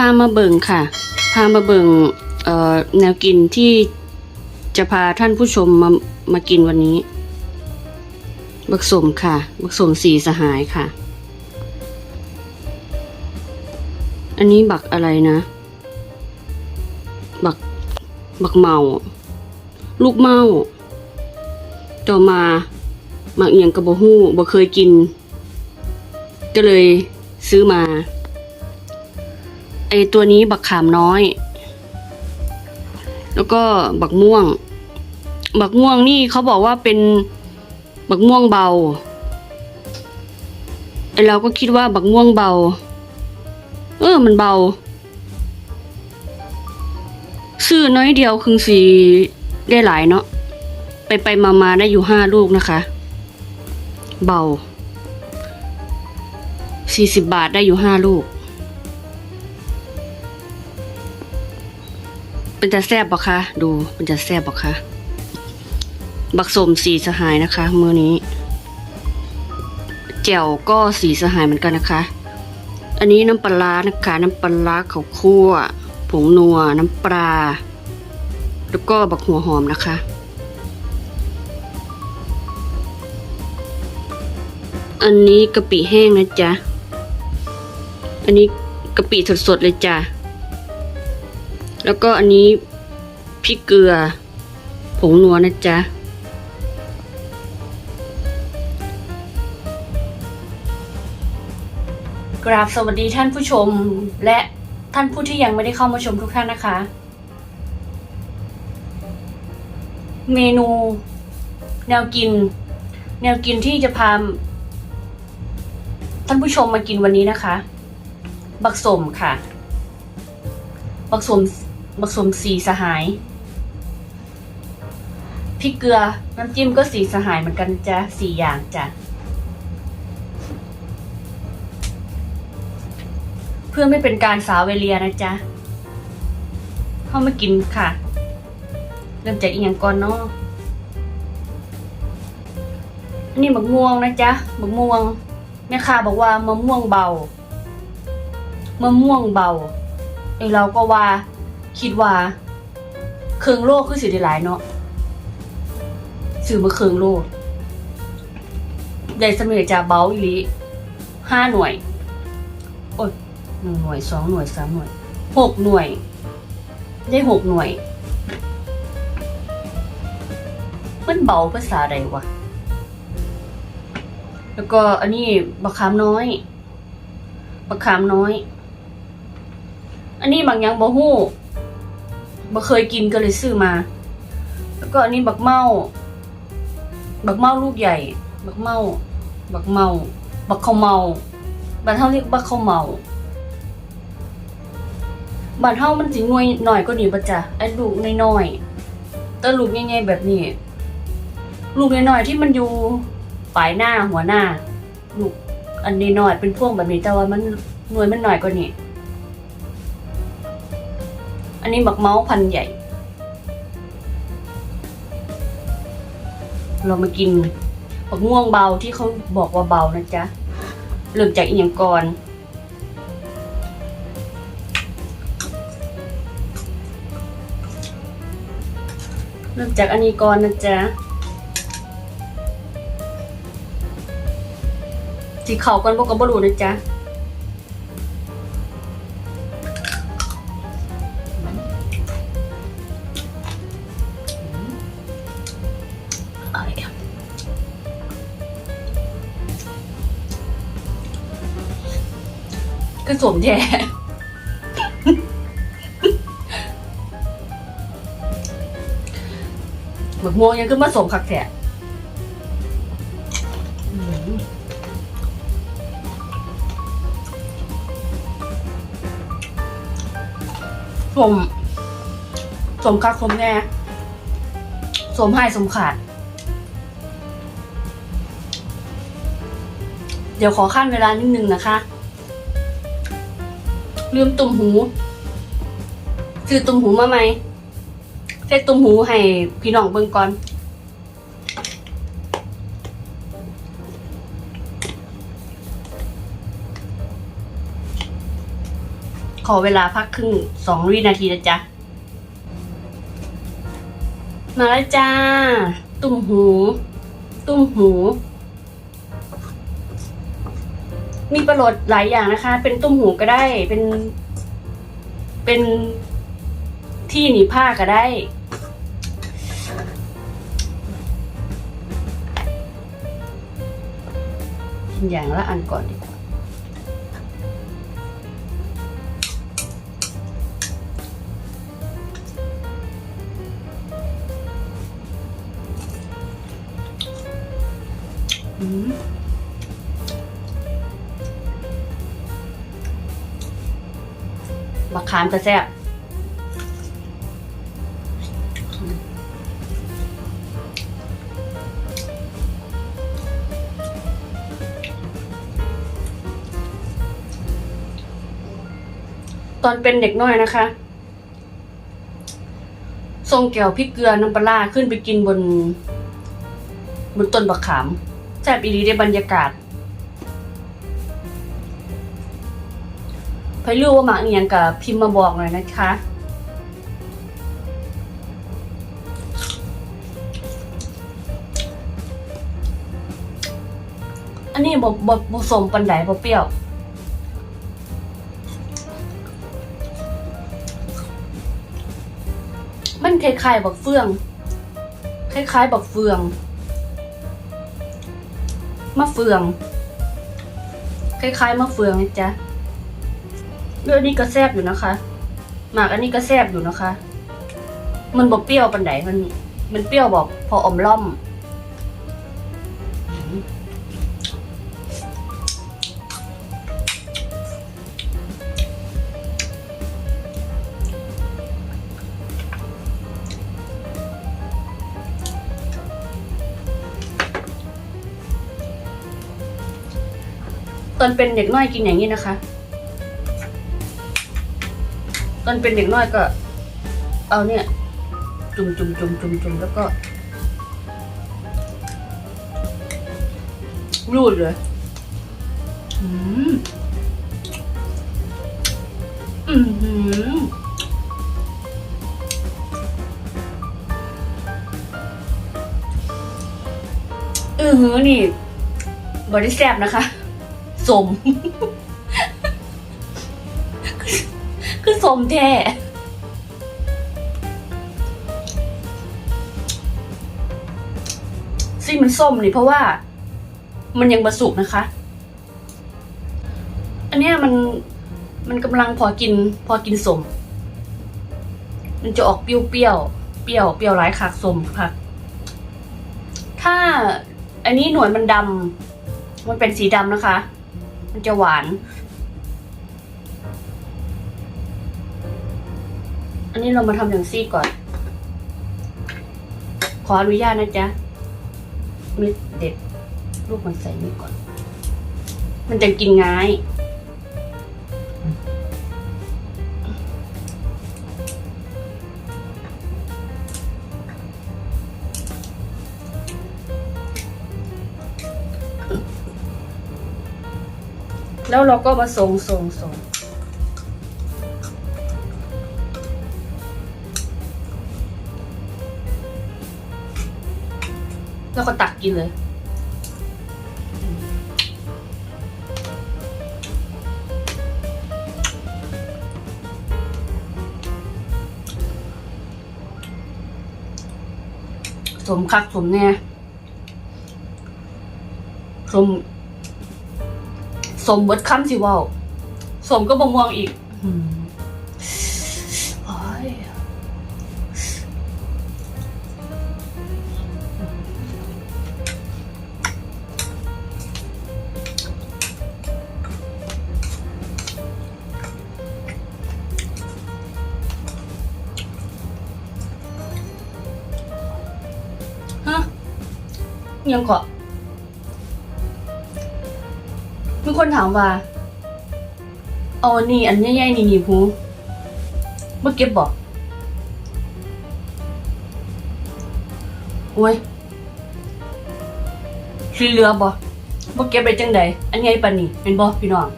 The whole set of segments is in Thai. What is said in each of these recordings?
พามาเบิ่งค่ะ พามาเบิ่งแนวกินที่จะพาท่านผู้ชมมามากินวันนี้ บักสมค่ะ บักสมสีสหายค่ะ อันนี้บักอะไรนะ บัก บักเมา ลูกเมาต่อมาหมักเอียงกระบหู้บ่เคยกิน ก็เลยซื้อมา ไอตัวนี้บักขามน้อย แล้วก็บักม่วง บักม่วงนี่เขาบอกว่าเป็นบักม่วงเบาไอเราก็คิดว่าบักม่วงเบา เออมันเบา ซื้อน้อยเดียวคือสีได้หลายเนาะไปไปมามาได้อยู่ห้าลูกนะคะ เบาสี่สิบบาทได้อยู่ห้าลูก เป็นจะแซ่บปะคะดูเป็นจะแซ่บปะคะบักสมสีสหายนะคะมือนี้แจ่วก็สีสหายเหมือนกันนะคะ อันนี้น้ำปลาร้านะคะ น้ำปลาร้าข้าคั่วผงนัว น้ำปลา แล้วก็บักหัวหอมนะคะ อันนี้กะปิแห้งนะจ๊ะ อันนี้กะปิสดๆเลยจ้ะ แล้วก็อันนี้พริกเกลือ ผงนัวนะจ๊ะ กราบสวัสดีท่านผู้ชมและท่านผู้ที่ยังไม่ได้เข้ามาชมทุกท่านนะคะ เมนู แนวกิน แนวกินที่จะพาท่านผู้ชมมากินวันนี้นะคะ บักสมค่ะ บักสม บักสมสีสหายพริกเกลือน้ำจิ้มก็สีสหายเหมือนกันจ้ะสี่อย่างจ้ะเพื่อไม่เป็นการสาวเวเลียนะจ๊ะเข้ามากินค่ะ เริ่มจากอีกอย่างก่อนเนาะอันนี้มะม่วงนะจ๊ะมะม่วงแม่ค้าบอกว่ามะม่วงเบามะม่วงเบาไอเราก็ว่า คิดว่า เครื่องโลกคือสิได้หลายเนาะซื้อมาเครื่องโลกได้สำเร็จจากเบาอีหลีห้าหน่วย โอ้ยหนึ่งหน่วยสองหน่วยสามหน่วยหกหน่วย ได้หกหน่วย มันเบาภาษาใดวะ แล้วก็อันนี้บักขามน้อยบักขามน้อย อันนี้บางอย่างบ่ฮู้ บ่เคยกินก็เลยซื้อมา แล้วก็อันนี้บักเมาบักเมาลูกใหญ่ บักเมาบักเมาบักข้าวเมาบ้านเฮาเรียกบักข้าวเมาบ้านเฮามันสิหน่วยหน่อยก็นี่บ่จ้ะไอ้ลูกน้อยๆแต่ลูกใหญ่ๆแบบนี้ ลูกน้อยๆที่มันอยู่ปลายหน้าหัวหน้า ลูกอันนี้น้อยเป็นพวงแบบนี้แต่ว่ามันหน่วยมันหน่อยกว่านี้ อันนี้บักเมาส์พันใหญ่ เรามากินบักม่วงเบาที่เขาบอกว่าเบานะจ๊ะเริ่มจากอีกอย่างก่อนเริ่มจากอันนี้ก่อนนะจ๊ะสีเขากันบอกกับบรูนะจ๊ะ ก็สวมแท้หมึกม่วงยังขึ้นมาสวมคักแท้อืมสวมสมคักสมแน่สวมให้สวมขาด เดี๋ยวขอขั้นเวลานิดนึงนะคะ ลืมตุ่มหูซื้อตุ่มหูมาไหมใส่ตุ่มหูให้พี่น้องเบิ่งก่อนขอเวลาพักครึ่งสองวินาทีนะจ๊ะ มาแล้วจ้า ตุ้มหู ตุ้มหู มีประโยชน์หลายอย่างนะคะ เป็นตุ้มหูก็ได้ เป็น เป็นที่หนีผ้าก็ได้ กินอย่างละอันก่อนดีกว่าอืม มะขามกระแซบตอนเป็นเด็กน้อยนะคะ ทรงแก้วพริกเกลือน้ำปลาขึ้นไปกินบน บนต้นบักขามแซ่บอีหลีได้บรรยากาศ ใครรู้ว่าหมากอหย่างกับพิมพ์มาบอกหน่อยนะคะอันนี้บบบบสมปันไดบเปรี้ยว มันคล้ายๆบักเฟือง คล้ายๆบักเฟือง มะเฟือง คล้ายๆมะเฟืองนะจ๊ะ เรื่อนี้ก็แซ่บอยู่นะคะ หมากอันนี้ก็แซ่บอยู่นะคะ มันบอกเปรี้ยวปันไดมัน มันเปรี้ยวบอกพออมล่อมตอนเป็นเด็กน้อยกินอย่างนี้นะคะ ตอนเป็นเด็กน้อยก็ เอาเนี่ย จุ่มจุ่มจุ่มจุ่มจุ่มแล้วก็รูดเลยอืมอืมหือือหือนี่บริแซบนะคะ สม สมแท้ซี่มันส้มนี่เพราะว่า มันยังบะสุกนะคะ อันเนี้ยมันมันกำลังพอกิน พอกินสม มันจะออกเปรี้ยวเปรี้ยวเปรี้ยวเปรี้ยวหลายคักสมค่ะ ถ้าอันนี้หนวดมันดำมันเป็นสีดำนะคะ มันจะหวาน อันนี้เรามาทำอย่างซี่ก่อน ขออนุญาตนะจ๊ะมิดเด็ดลูกมันใส่นี่ก่อน มันจะกินง่ายแล้วเราก็มาส่งส่งส่ง ก็ตักกินเลย สมคักสมแน่สม สมเบิดคำสิว่าสมก็บ่ม่วงอีก อืม ยังเกาะมีคนถามว่าเอานี่อันใหญ่ๆนี่นี่หูเมื่เก็บบอกโอ้ยสีเหลือบ่บ่เก็บไปจังใดอันใหญ่ปานนี้เป็นบ่พี่น้อง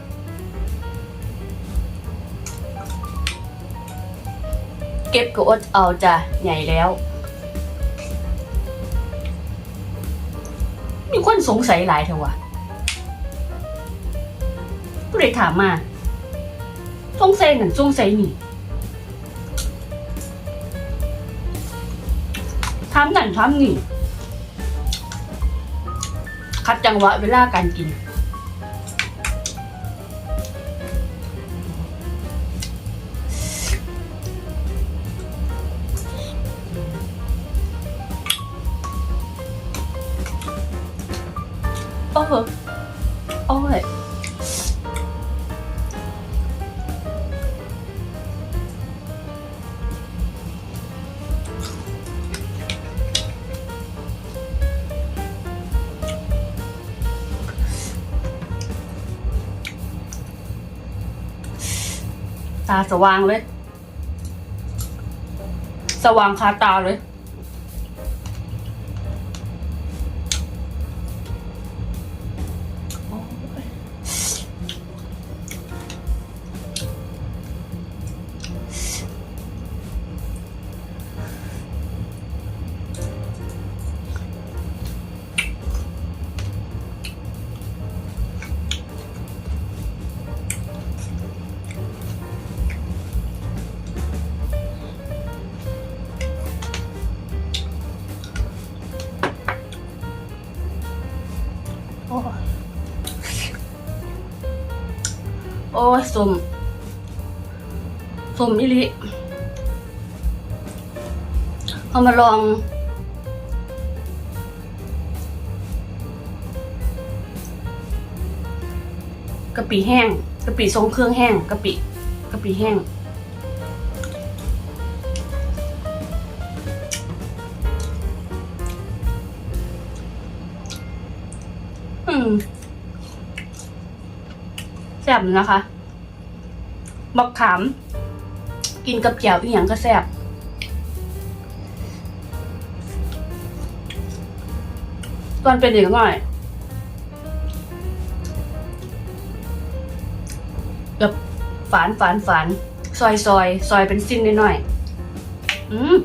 เก็บก็อดเอาจ้ะใหญ่แล้ว สงสัยหลายเถอะวะผู้ใดถามมาสงสัยหนั่นสงสัยนี่ถามนั่นถามนี่คัดจังหวะเวลาการกิน อโอ้ยตาสว่างเลย สว่างคาตาเลย อ้ยสมสมอิลิเอามาลอง กะปิแห้ง กะปิทรงเครื่องแห้ง กะปิ กะปิแห้ง ซ่บนะคะบักขาม กินกับแจ่วอีหยังก็แซ่บตอนเป็นเด็กหน่อยแบบฝานฝานฝานซอยซอยซอยเป็นสิ้นนิดหน่อย อืม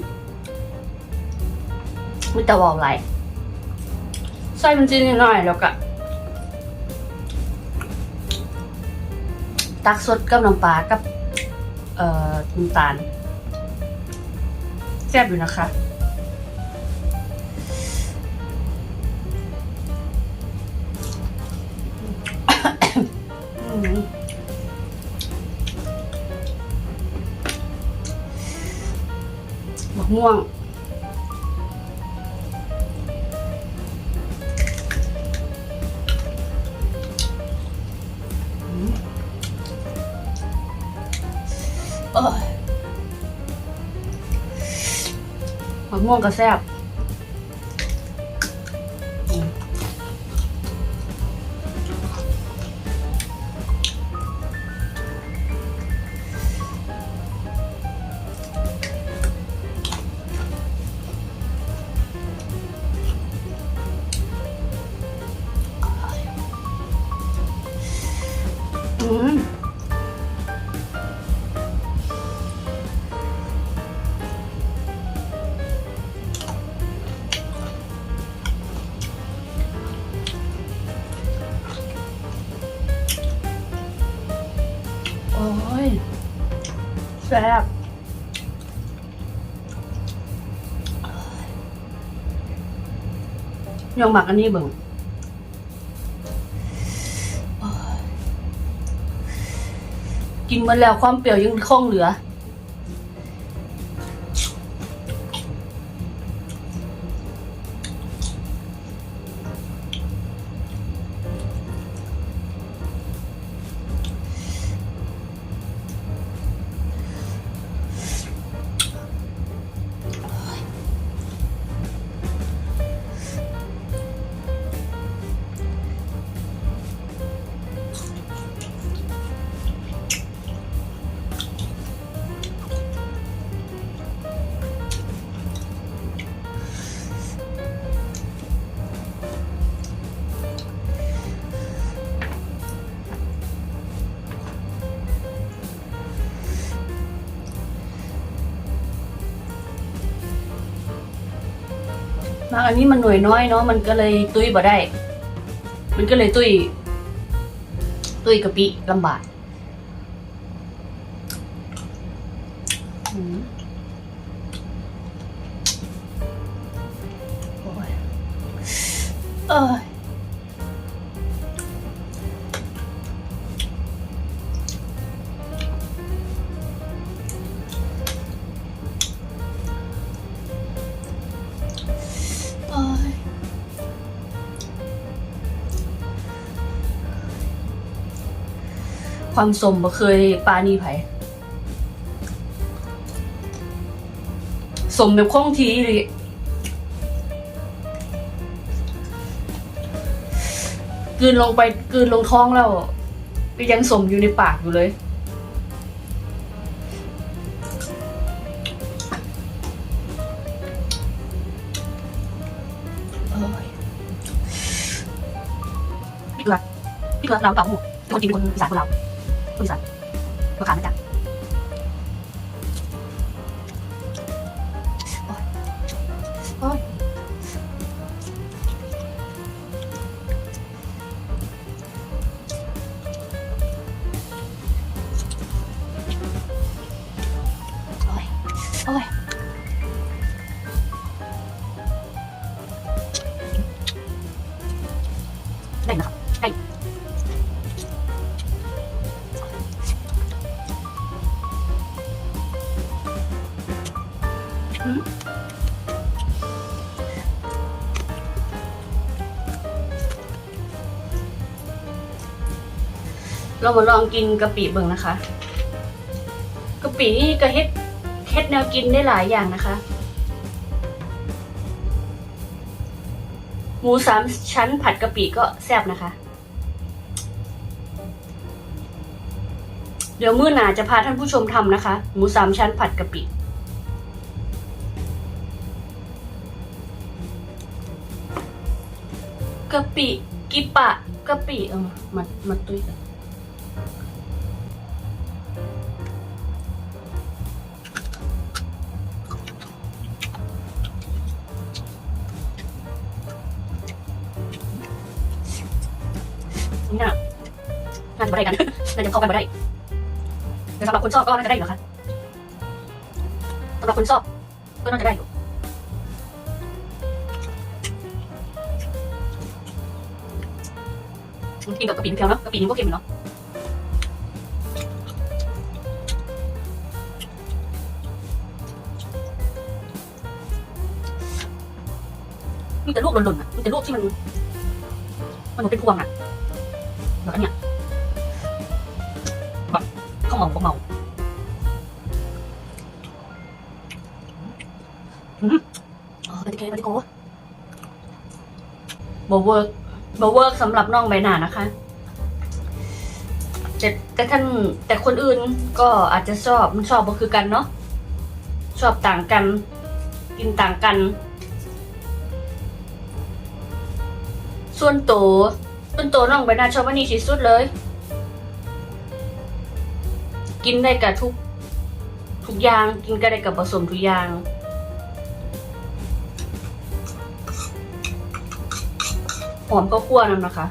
ไม่แต่ว่าอะไรซอยเป็นสิ้นนิดหน่อยแล้วก็ ตักสดกับน้ำปลากับ เอ่อน้ำตาลแซ่บอยู่นะคะอืมมะม่วง มะม่วงก็แซ่บอืม ซ่บยังหมักอันนี้เบิ่งกินมาแล้วความเปรี้ยวยังคงเหลือ มากอันนี้มันหน่วยน้อยเนาะมันก็เลยตุ้ยบ่ได้ มันก็เลยตุ้ยตุ้ยกะปิลำบาก ความสมบ่เคยปานีไผสมแบบคล่องทีเลยกืนลงไปกืนลงท้องแล้วยังสมอยู่ในปากอยู่เลยเอ้ยพี่เกลือพี่เกลือเราเต่าหูคนจีนเป็นคนอีสานคนเรา คนอีสานก็ขาดนะจ๊ะ เรามาลองกินกะปิเบิ่งนะคะกะปินี่ก็เฮ็ดเฮ็ดแนวกินได้หลายอย่างนะคะ หมูสามชั้นผัดกะปิก็แซ่บนะคะ เดี๋ยวมื้อหนาจะพาท่านผู้ชมทำนะคะ หมูสามชั้นผัดกะปิกะปิกิปะกะปิเออมามาตุ้ยกัน นี่น่ะน่าจะไม่ได้กันน่าจะเข้ากันไม่ได้แต่สำหรับคนชอบก็น่าจะได้อยู่นะคะสำหรับคนชอบก็น่าจะได้อยู่กินกับกะปิเพียวเนาะกะปินี่ก็เค็มเนาะมีแต่ลูกหล่นๆอะมีแต่ลูกที่มัน มันเหมือนเป็นพวงอะ แบบอันเนี้ยแบบข้าวเมาข้าวเมาอืมอ๋อปฏิเกปฏิโกบเวิร์กบเวิร์กสำหรับน้องใบหนานะคะแต่แต่ท่านแต่คนอื่นก็อาจจะชอบมันชอบก็คือกันเนาะชอบต่างกัน กินต่างกัน ส่วนโตว ส่วนโตวน้องใบหนาชอบวันนี้ที่สุดเลย กินได้กับทุก ทุกอย่าง กินก็ได้กับผสมทุกอย่างหอมก็คั่วน้ำนะคะ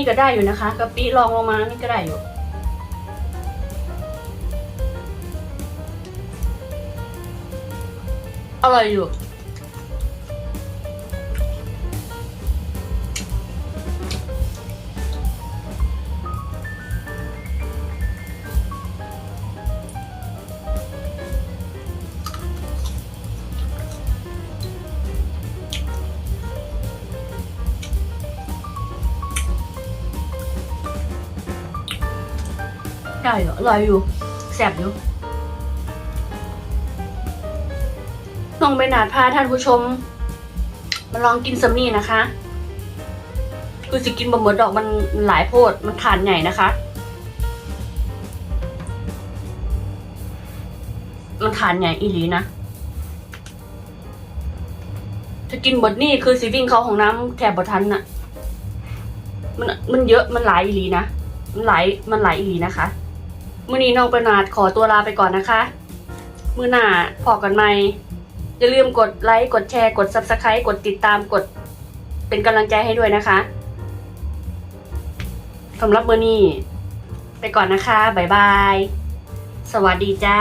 นี้ก็ได้อยู่นะคะกะปิลองลงมานี่ก็ได้อยู่อร่อยอยู่ ได้อยู่อร่อยอยู่แซ่บอยู่น้องใบนาดพาท่านผู้ชม มาลองกินซัมนี่นะคะคือสิกินบะหมี่ดอกมันหลายโพดมันทานใหญ่นะคะ มันทานใหญ่อีหลีนะถ้ากินหมดนี่คือสิวิ่งเข้าห้องน้ำแถบบทันน่ะ มันมันเยอะมันหลายอีหลีนะมันหลายมันหลายอีหลีนะคะ มื่อนี้น้องประนาดขอตัวลาไปก่อนนะคะ มือหน้าพอกันไหมอย่าลืมกดไลค์กดแชร์กด subscribe กดติดตามกด เป็นกำลังใจให้ด้วยนะคะสำหรับมือนี้ ไปก่อนนะคะ บ๊ายบาย สวัสดีจ้า